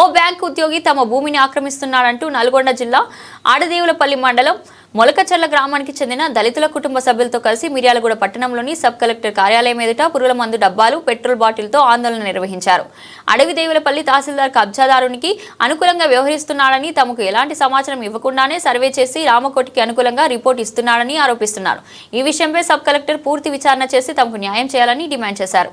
ఓ bank ఉద్యోగి తమ భూమిని ఆక్రమిస్తున్నాడంటూ నల్గొండ జిల్లా ఆడదేవులపల్లి మండలం మొలకచర్ల గ్రామానికి చెందిన దళితుల కుటుంబ సభ్యులతో కలిసి మిర్యాలగూడ పట్టణంలోని సబ్ కలెక్టర్ కార్యాలయం ఎదుట పురుగుల మందు డబ్బాలు పెట్రోల్ బాటిల్తో ఆందోళన నిర్వహించారు. అడవి దేవులపల్లి తహసీల్దార్ కబ్జాదారునికి అనుకూలంగా వ్యవహరిస్తున్నాడని తమకు ఎలాంటి సమాచారం ఇవ్వకుండానే సర్వే చేసి రామకోటికి అనుకూలంగా రిపోర్ట్ ఇస్తున్నాడని ఆరోపిస్తున్నారు. ఈ విషయంపై సబ్ కలెక్టర్ పూర్తి విచారణ చేసి తమకు న్యాయం చేయాలని డిమాండ్ చేశారు.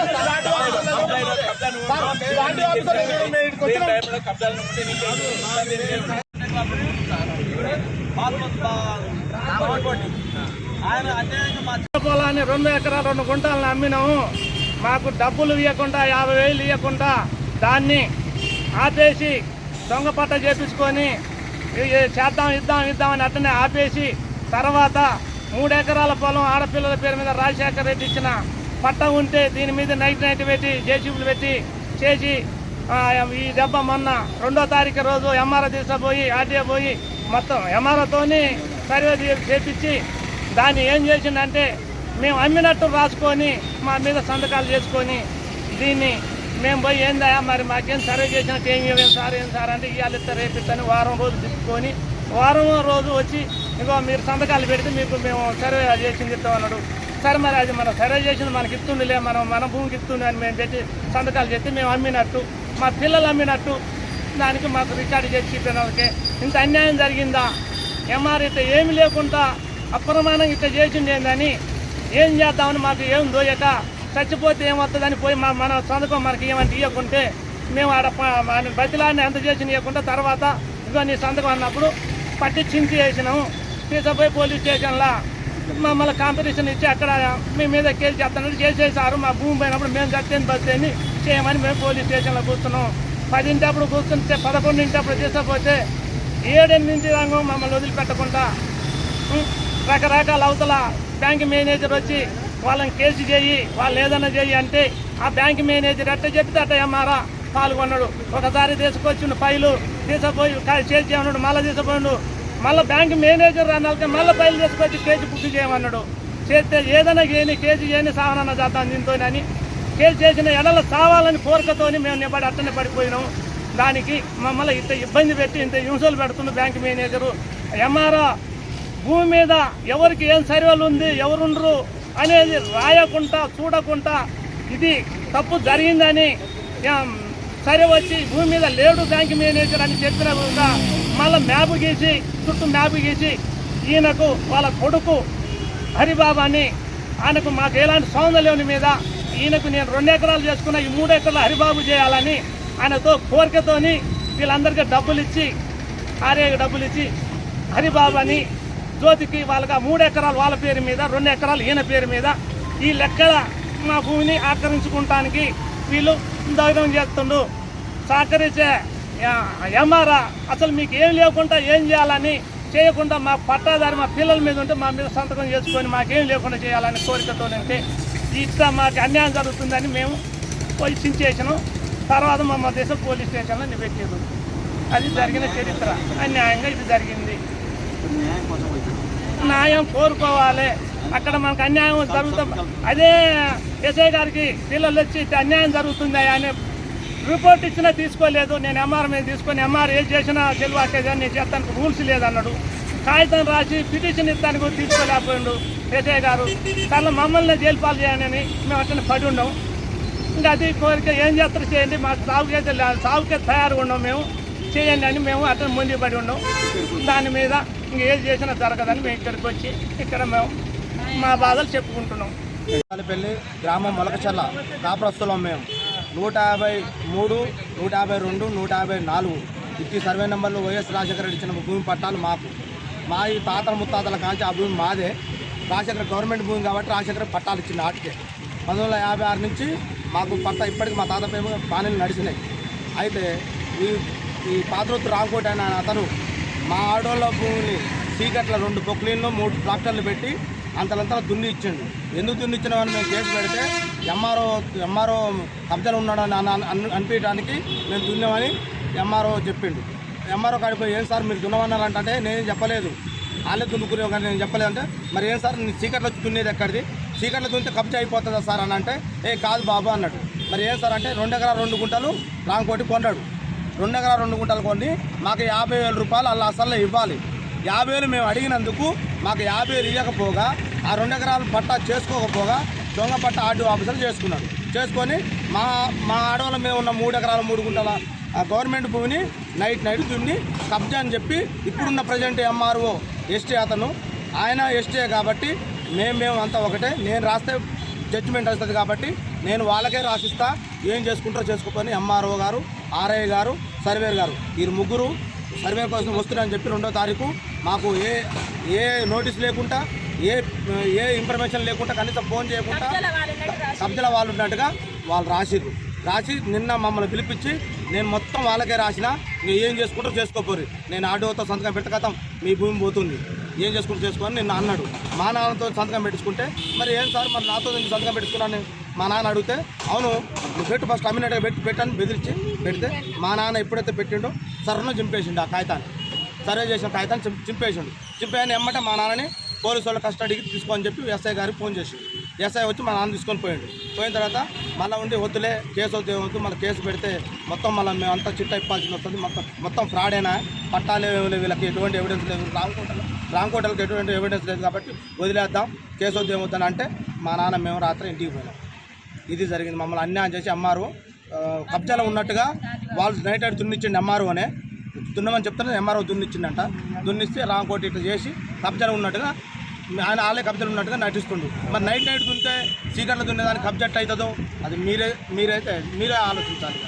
పొలాన్ని రెండు ఎకరాలు రెండు గుంటలను అమ్మినాము. మాకు డబ్బులు ఇవ్వకుండా యాభై వేలు ఇవ్వకుండా దాన్ని ఆపేసి దొంగ పట్ట చేపించుకొని చేద్దాం ఇద్దాం ఇద్దామని అట్టనే ఆపేసి తర్వాత మూడు ఎకరాల పొలం ఆడపిల్లల పేరు మీద రాజశేఖర్ రెడ్డి ఇచ్చిన పట్ట ఉంటే దీని మీద నైట్ నైట్ పెట్టి జేసీబీలు పెట్టి చేసి ఈ దెబ్బ మొన్న రెండో తారీఖు రోజు ఎంఆర్ఓ తీసుకుపోయి ఆర్టీఓ పోయి మొత్తం ఎంఆర్ఓతోని సర్వే చేపించి దాన్ని ఏం చేసిందంటే మేము అమ్మినట్టు రాసుకొని మా మీద సంతకాలు చేసుకొని దీన్ని మేము పోయి ఏందా మరి మాకేం సర్వే చేసినట్టు ఏం ఇవ్వం సార్ ఏం సార్ అంటే ఇవాళ ఇస్తే రేపు వారం రోజు తిప్పుకొని వారం రోజు వచ్చి ఇగో మీరు సంతకాలు పెడితే మీకు మేము సర్వే చేసింది ఇస్తాం అన్నాడు సరే మరి అది మనం సరే చేసింది మనకి ఇస్తుందిలే మనం మన భూమికి ఇస్తుంది అని మేము పెట్టి సంతకాలు చెప్పి మేము అమ్మినట్టు మా పిల్లలు అమ్మినట్టు దానికి మాకు రికార్డు చేసి చెప్పినందుకే ఇంత అన్యాయం జరిగిందా? ఎంఆర్ ఇట్లా ఏమి లేకుండా అప్రమాణం ఇట్లా చేసింది ఏందని ఏం చేద్దామని మాకు ఏం దోయక? చచ్చిపోతే ఏమవుతుందని పోయి మా మన సంతకం మనకి ఏమంటే ఇవ్వకుంటే మేము ఆడ మన బతిలాన్ని ఎంత చేసి ఇవ్వకుండా తర్వాత ఇదిగో నీ సంతకం అన్నప్పుడు పట్టి చించి వేసినాము తీసుకుపోయి పోలీస్ స్టేషన్లో మమ్మల్ని కాంపిటీషన్ ఇచ్చి అక్కడ మీ మీద కేసు చేస్తానని చేసేసారు. మా భూమి పోయినప్పుడు మేము కట్టేది బస్తేని చేయమని మేము పోలీస్ స్టేషన్లో కూర్చున్నాం. పదింటప్పుడు కూర్చుంటే పదకొండింటప్పుడు చేసకపోతే ఏడెనిమిది రంగం మమ్మల్ని వదిలిపెట్టకుండా రకరకాల అవతల బ్యాంక్ మేనేజర్ వచ్చి వాళ్ళని కేసు చేయి వాళ్ళు ఏదైనా చేయి అంటే ఆ బ్యాంక్ మేనేజర్ ఎట్ట చెప్తే అట్ట ఎంఆరా పాల్గొన్నాడు. ఒకసారి తీసుకొచ్చిన ఫైలు తీసుకుపోయి చేసి చేయమన్నాడు మళ్ళీ తీసుకుపోయాడు. మళ్ళీ బ్యాంక్ మేనేజర్ అన్నాక మళ్ళీ బయలు తీసుకొచ్చి కేసు బుక్ చేయమన్నాడు. చేస్తే ఏదైనా చేయని కేసు చేయని సావనన్న చేద్దాం దీంతోనని కేసు చేసిన ఎడల సావాలని కోరికతోని మేము నిబడి అట్టనే పడిపోయినాం. దానికి మమ్మల్ని ఇంత ఇబ్బంది పెట్టి ఇంత హింసలు పెడుతుంది బ్యాంక్ మేనేజరు. ఎంఆర్ఓ భూమి మీద ఎవరికి ఏం సర్వేలు ఉంది ఎవరుండరు అనేది రాయకుండా చూడకుండా ఇది తప్పు జరిగిందని సరే వచ్చి భూమి మీద లేడు బ్యాంక్ మేనేజర్ అని చెప్పిన కూడా మళ్ళీ మ్యాప్ గీసి చుట్టూ మ్యాప్ గీసి ఈయనకు వాళ్ళ కొడుకు హరిబాబు అని ఆయనకు మాకు ఎలాంటి సౌందర్యం మీద ఈయనకు నేను రెండు ఎకరాలు చేసుకున్న ఈ మూడు ఎకరాలు హరిబాబు చేయాలని ఆయనతో కోరికతోని వీళ్ళందరికీ డబ్బులు ఇచ్చి ఆర్యకు డబ్బులు ఇచ్చి హరిబాబు అని జ్యోతికి వాళ్ళకి మూడు ఎకరాలు వాళ్ళ పేరు మీద రెండు ఎకరాలు ఈయన పేరు మీద ఈ లెక్కల మా భూమిని ఆక్రమించుకుంటానికి వీళ్ళు దౌర్యం చేస్తుండు సహకరించే ఎంఆర్ఆ అసలు మీకు ఏం లేకుండా ఏం చేయాలని చేయకుండా మా పట్టాదారి మా పిల్లల మీద ఉంటే మా మీద సంతకం చేసుకొని మాకేం లేకుండా చేయాలని కోరికతోనంటే ఇట్లా మాకు అన్యాయం జరుగుతుందని మేము పోయి చించేసాను. తర్వాత మా దేశం పోలీస్ స్టేషన్లో నిలబెట్టేది అది జరిగిన చరిత్ర. అన్యాయంగా ఇది జరిగింది. న్యాయం కోరుకోవాలి. అక్కడ మనకు అన్యాయం జరుగుతుంది అదే ఎస్ఐ గారికి పిల్లలు వచ్చి అన్యాయం జరుగుతుంది అని రిపోర్ట్ ఇచ్చినా తీసుకోలేదు. నేను ఎంఆర్ మీద తీసుకొని ఎంఆర్ ఏం చేసినా చెల్వాకేదని నేను చేస్తానికి రూల్స్ లేదన్నాడు. కాగితం రాసి పిటిషన్ ఇస్తానికి కూడా తీసుకోలేకపోయిండు ఎస్ఐ గారు. తన మమ్మల్ని జైలుపాలు చేయాలని మేము అట్లనే పడి ఉన్నాం. ఇంకా అది కోరిక ఏం చేస్తారు చేయండి. మాకు సాగుకైతే లే- సాగుకే తయారుగా ఉన్నాం మేము. చేయండి అని మేము అతను ముందు పడి ఉన్నాం. దాని మీద ఇంక ఏది చేసినా జరగదని మేము ఇక్కడికి వచ్చి ఇక్కడ మేము మా బాధలు చెప్పుకుంటున్నాం. పెళ్ళి గ్రామం మొలకచల్ల కాపురస్తులం మేము. నూట యాభై మూడు నూట యాభై రెండు నూట యాభై నాలుగు. ఇట్టి సర్వే నెంబర్లు వైఎస్ రాజశేఖర రెడ్డి ఇచ్చిన భూమి పట్టాలు మాకు. మా ఈ తాతల ముత్తాతల కాంచి ఆ భూమి మాదే. రాజశేఖర గవర్నమెంట్ భూమి కాబట్టి రాజశేఖర పట్టాలు ఇచ్చింది ఆటికే పంతొమ్మిది వందల యాభై ఆరు నుంచి మాకు పట్ట ఇప్పటికి మా తాత పేరు పానీలు నడిచినాయి. అయితే ఈ ఈ పాత్రోత్తు రాంకోటి అనే అతను మా ఆడోళ్ళ భూమిని సీకట్ల రెండు పొక్లీన్లు మూడు ట్రాక్టర్లు పెట్టి అంతలంతా దున్ని ఇచ్చిండు. ఎందుకు దున్ని ఇచ్చినామని మేము కేసు పెడితే ఎంఆర్ఓ ఎంఆర్ఓ కబ్జాలు ఉన్నాడని అని అనిపించడానికి మేము దున్నామని ఎంఆర్ఓ చెప్పిండు. ఎంఆర్ఓ కాడిపోయి ఏం సార్ మీరు దున్నమన్నారంటే? నేనేం చెప్పలేదు. వాళ్ళే దున్నుకునే కానీ నేను చెప్పలేదంటే మరి ఏం సార్ నీ చీకట్లో దున్నేది ఎక్కడిది? చీకట్లో దున్నితే కబ్జా అయిపోతుందా సార్? అని అంటే ఏ కాదు బాబు అన్నాడు మరి ఏం సార్? అంటే రెండు ఎకరాల రెండు గుంటలు రాంకోటి కొన్నాడు. రెండు ఎకరాల రెండు గుంటలు కొని మాకు యాభై వేల రూపాయలు అలా అసలు ఇవ్వాలి. యాభై వేలు మేము అడిగినందుకు మాకు యాభై ఇవ్వకపోగా ఆ రెండు ఎకరాలు పట్టా చేసుకోకపోగా దొంగ పట్ట ఆర్డీ ఆఫీసర్లు చేసుకున్నాడు చేసుకొని మా మా ఆడవాళ్ళ మేము ఉన్న మూడు ఎకరాలు మూడు గుంటల ఆ గవర్నమెంట్ భూమిని నైట్ నైట్ దున్ని కబ్జా అని చెప్పి ఇప్పుడున్న ప్రజెంట్ ఎంఆర్ఓ ఎస్టీ అతను ఆయన ఎస్టీ కాబట్టి మేము మేము అంతా ఒకటే. నేను రాస్తే జడ్జిమెంట్ వస్తుంది కాబట్టి నేను వాళ్ళకే రాసిస్తా ఏం చేసుకుంటారో చేసుకోకొని ఎంఆర్ఓ గారు ఆర్ఐ గారు సర్వేర్ గారు వీరు ముగ్గురు సర్వే కోసం వస్తున్నారని చెప్పి రెండో తారీఖు మాకు ఏ ఏ నోటీస్ లేకుండా ఏ ఏ ఇన్ఫర్మేషన్ లేకుండా కనీసం ఫోన్ చేయకుండా కబ్జల వాళ్ళు ఉన్నట్టుగా వాళ్ళు రాసిర్రు రాసి నిన్న మమ్మల్ని పిలిపించి నేను మొత్తం వాళ్ళకే రాసిన ఏం చేసుకుంటారో చేసుకోపోరు. నేను ఆటోతో సంతకం పెట్టకతాం మీ భూమి పోతుంది. ఏం చేసుకుంటూ చేసుకుని నిన్న అన్నాడు. మా నాన్నతో సంతకం పెట్టించుకుంటే మరి ఏం సార్ మరి నాతో నేను సంతకం పెట్టుకున్నాను మా నాన్న అడిగితే అవును నువ్వు పెట్టు ఫస్ట్ కమ్యూనిటీగా పెట్టి పెట్టని బెదిరించి పెడితే మా నాన్న ఎప్పుడైతే పెట్టిండో సర్రను చింపేసిండు ఆ కాగితాన్ని. సర్వే చేసిన కాగితాన్ని చింపేసిండు. చింపేయని ఎమ్మటే మా నాన్నని పోలీసు వాళ్ళ కస్టడీకి తీసుకోని చెప్పి ఎస్ఐ గారికి ఫోన్ చేసి ఎస్ఐ వచ్చి మా నాన్న తీసుకొని పోయిండు. పోయిన తర్వాత మళ్ళీ ఉండి వద్దులే కేసు వద్దు వద్దు మళ్ళీ కేసు పెడితే మొత్తం మళ్ళీ మేము అంతా చిట్ట ఇప్పాల్సింది వస్తుంది. మొత్తం మొత్తం ఫ్రాడేనా అయినా ఏమీ వీళ్ళకి ఎటువంటి ఎవిడెన్స్ లేదు. రాంకోటలో రాంకోటలకు ఎటువంటి ఎవిడెన్స్ లేదు కాబట్టి వదిలేద్దాం కేసు వద్దు ఏమొద్దని అంటే మా నాన్న మేము రాత్రి ఇంటికి పోయినాం. ఇది జరిగింది. మమ్మల్ని అన్యాయం చేసి అమ్మారు. కబ్జాలో ఉన్నట్టుగా వాళ్ళు నైట్ అయితే అమ్మారు అనే. దున్నమని చెప్తున్నారు. ఎంఆర్ఓ దున్నిచ్చిందంట దున్నిస్తే రాంకోటి ఇట్లా చేసి కబ్జాలు ఉన్నట్టుగా ఆయన ఆలే కబ్జాలు ఉన్నట్టుగా నటిస్తుండు. మరి నైట్ నైట్ దున్నితే చీకట్లో దున్నేదానికి కబ్జెట్ అవుతుందో అది మీరే మీరైతే మీరే ఆలోచించాలి.